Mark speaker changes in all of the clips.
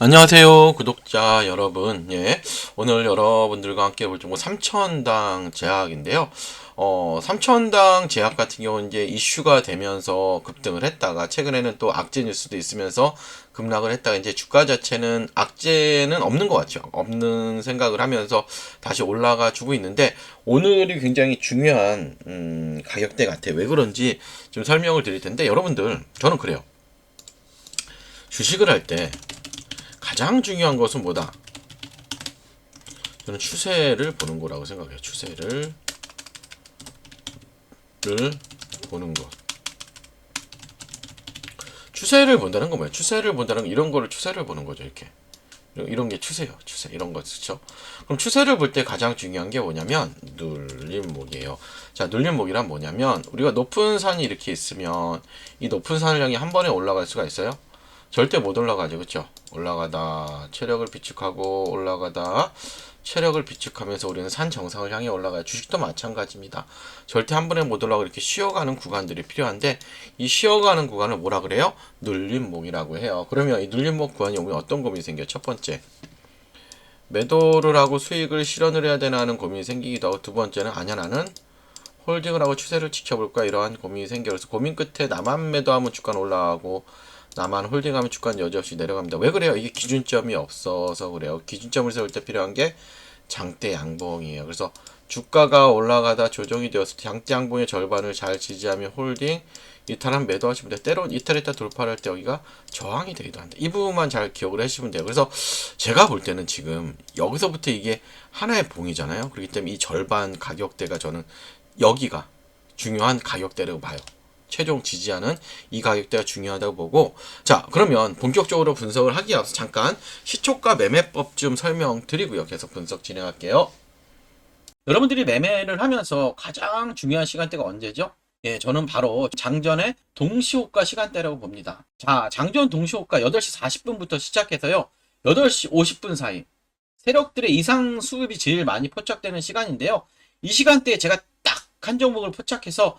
Speaker 1: 안녕하세요, 구독자 여러분. 예. 오늘 여러분들과 함께 볼 종목 3천당 제약인데요. 어, 3천당 제약 같은 경우는 이제 이슈가 되면서 급등을 했다가 최근에는 또 악재 뉴스도 있으면서 급락을 했다가 이제 주가 자체는 악재는 없는 것 같죠. 없는 생각을 하면서 다시 올라가 주고 있는데 오늘이 굉장히 중요한 음, 가격대 같아요. 왜 그런지 좀 설명을 드릴 텐데 여러분들 저는 그래요. 주식을 할때 가장 중요한 것은 뭐다? 저는 추세를 보는 거라고 생각해요. 추세를 를 보는 것. 추세를 본다는 건 뭐예요? 추세를 본다는 건 이런 거를 추세를 보는 거죠. 이렇게. 이런 게 추세요. 추세. 이런 거 그렇죠? 그럼 추세를 볼 때 가장 중요한 게 뭐냐면 눌림목이에요. 자, 눌림목이란 뭐냐면 우리가 높은 산이 이렇게 있으면 이 높은 산을 향해 한 번에 올라갈 수가 있어요? 절대 못 올라가죠. 그렇죠? 올라가다 체력을 비축하고 올라가다 체력을 비축하면서 우리는 산 정상을 향해 올라가요. 주식도 마찬가지입니다. 절대 한 번에 못 올라가고 이렇게 쉬어가는 구간들이 필요한데 이 쉬어가는 구간을 뭐라 그래요? 눌림목이라고 해요. 그러면 이 눌림목 구간이 오면 어떤 고민이 생겨요? 첫 번째 매도를 하고 수익을 실현을 해야 되나 하는 고민이 생기기도 하고 두 번째는 아니야 나는 홀딩을 하고 추세를 지켜볼까 이러한 고민이 생겨 그래서 고민 끝에 나만 매도하면 주가는 올라가고 나만 홀딩하면 주가는 여지없이 내려갑니다. 왜 그래요? 이게 기준점이 없어서 그래요. 기준점을 세울 때 필요한 게 장대 양봉이에요. 그래서 주가가 올라가다 조정이 되었을 때 장대 양봉의 절반을 잘 지지하면 홀딩, 이탈한 매도하시면 돼요. 때론 이탈했다 돌파할 때 여기가 저항이 되기도 한다. 이 부분만 잘 기억을 하시면 돼요. 그래서 제가 볼 때는 지금 여기서부터 이게 하나의 봉이잖아요. 그렇기 때문에 이 절반 가격대가 저는 여기가 중요한 가격대라고 봐요. 최종 지지하는 이 가격대가 중요하다고 보고 자 그러면 본격적으로 분석을 하기 앞서 잠깐 시초가 매매법 좀 설명드리고요 계속 분석 진행할게요 여러분들이 매매를 하면서 가장 중요한 시간대가 언제죠? 예, 저는 바로 장전의 동시호가 시간대라고 봅니다. 자, 장전 동시호가 8시 40분부터 시작해서요. 8시 50분 사이 세력들의 이상 수급이 제일 많이 포착되는 시간인데요. 이 시간대에 제가 딱 한 종목을 포착해서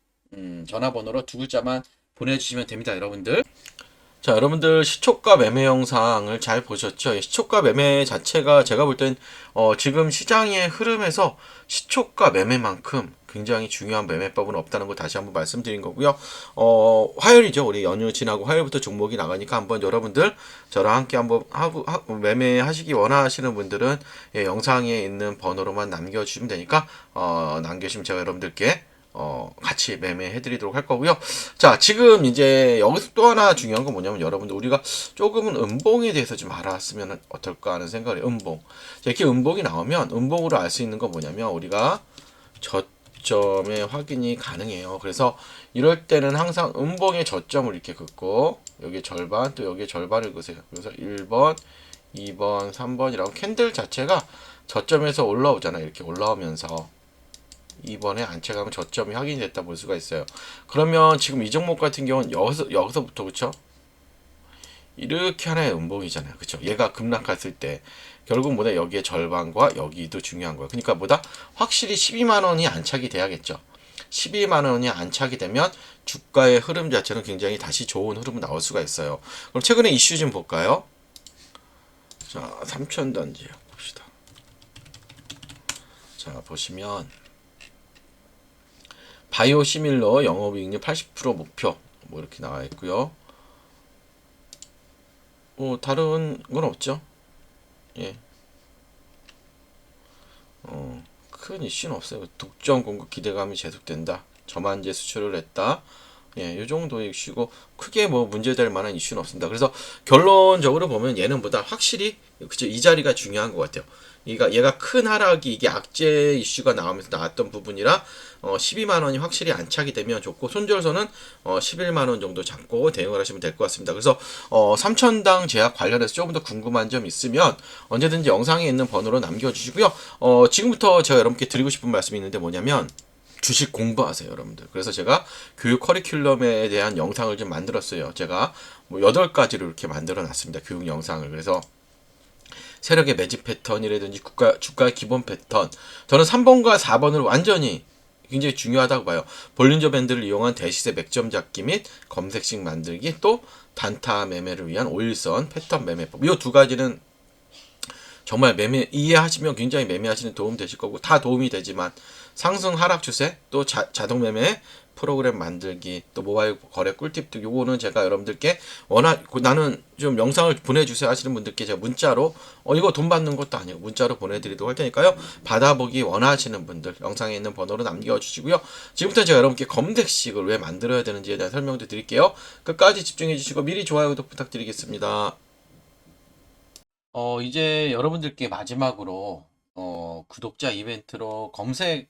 Speaker 2: 음, 전화번호로 두 글자만 보내주시면 됩니다, 여러분들.
Speaker 1: 자, 여러분들 시초가 매매 영상을 잘 보셨죠? 이 시초가 매매 자체가 제가 볼 땐 어, 지금 시장의 흐름에서 시초가 매매만큼 굉장히 중요한 매매법은 없다는 거 다시 한번 말씀드린 거고요. 어, 화요일이죠. 우리 연휴 지나고 화요일부터 종목이 나가니까 한번 여러분들 저랑 함께 한번 하고 하- 매매하시기 원하시는 분들은 예, 영상에 있는 번호로만 남겨주시면 되니까 어, 남겨주시면 제가 여러분들께 어, 같이 매매해 드리도록 할 거고요. 자, 지금 이제 여기서 또 하나 중요한 건 뭐냐면 여러분들 우리가 조금은 음봉에 대해서 좀 알았으면 어떨까 하는 생각이 음봉. 자, 이렇게 음봉이 나오면 음봉으로 알 수 있는 건 뭐냐면 우리가 저점의 확인이 가능해요. 그래서 이럴 때는 항상 음봉의 저점을 이렇게 긋고 여기 절반 또 여기 절반을 그세요. 그래서 1번, 2번, 3번이라고 캔들 자체가 저점에서 올라오잖아요. 이렇게 올라오면서 2번에 안착하면 저점이 확인이 됐다 볼 수가 있어요. 그러면 지금 이 종목 같은 경우는 여기서 여기서부터 그쵸? 이렇게 하나의 음봉이잖아요. 그쵸? 얘가 급락했을 때 결국 뭐다 여기에 절반과 여기도 중요한 거예요. 그러니까 뭐다 확실히 12만 원이 안착이 돼야겠죠. 12만 원이 안착이 되면 주가의 흐름 자체는 굉장히 다시 좋은 흐름이 나올 수가 있어요. 그럼 최근에 이슈 좀 볼까요? 자, 3천 단지 봅시다. 자, 보시면 바이오 시밀러 영업이익률 80% 목표 뭐 이렇게 나와 있고요. 뭐 다른 건 없죠. 예. 어, 큰 이슈는 없어요. 독점 공급 기대감이 계속된다. 저만제 수출을 했다. 예, 이 정도의 이슈고 크게 뭐 문제될 만한 이슈는 없습니다. 그래서 결론적으로 보면 얘는 보다 확실히 그죠 이 자리가 중요한 것 같아요. 얘가 얘가 큰 하락이 이게 악재 이슈가 나오면서 나왔던 부분이라 어 12만 원이 확실히 안착이 되면 좋고 손절선은 어 11만 원 정도 잡고 대응을 하시면 될 것 같습니다. 그래서 어 3천당 제약 관련해서 조금 더 궁금한 점 있으면 언제든지 영상에 있는 번호로 남겨주시고요. 어 지금부터 제가 여러분께 드리고 싶은 말씀이 있는데 뭐냐면 주식 공부하세요, 여러분들. 그래서 제가 교육 커리큘럼에 대한 영상을 좀 만들었어요. 제가 뭐 8가지로 이렇게 만들어 놨습니다. 교육 영상을. 그래서 세력의 매집 패턴이라든지 국가, 주가의 기본 패턴. 저는 3번과 4번을 완전히 굉장히 중요하다고 봐요. 볼린저 밴드를 이용한 대시세 맥점 잡기 및 검색식 만들기 또 단타 매매를 위한 오일선 패턴 매매법. 이 두 가지는 정말 매매 이해하시면 굉장히 매매하시는 도움 되실 거고 다 도움이 되지만 상승 하락 추세 또 자, 자동 매매 프로그램 만들기 또 모바일 거래 꿀팁도 요거는 제가 여러분들께 그 나는 좀 영상을 보내주세요 하시는 분들께 제가 문자로 어 이거 돈 받는 것도 아니고 문자로 보내드리도록 할 테니까요. 받아보기 원하시는 분들 영상에 있는 번호로 남겨주시고요. 지금부터 제가 여러분께 검색식을 왜 만들어야 되는지에 대한 설명도 드릴게요. 끝까지 집중해 주시고 미리 좋아요 구독 부탁드리겠습니다.
Speaker 2: 어, 이제 여러분들께 마지막으로, 어, 구독자 이벤트로 검색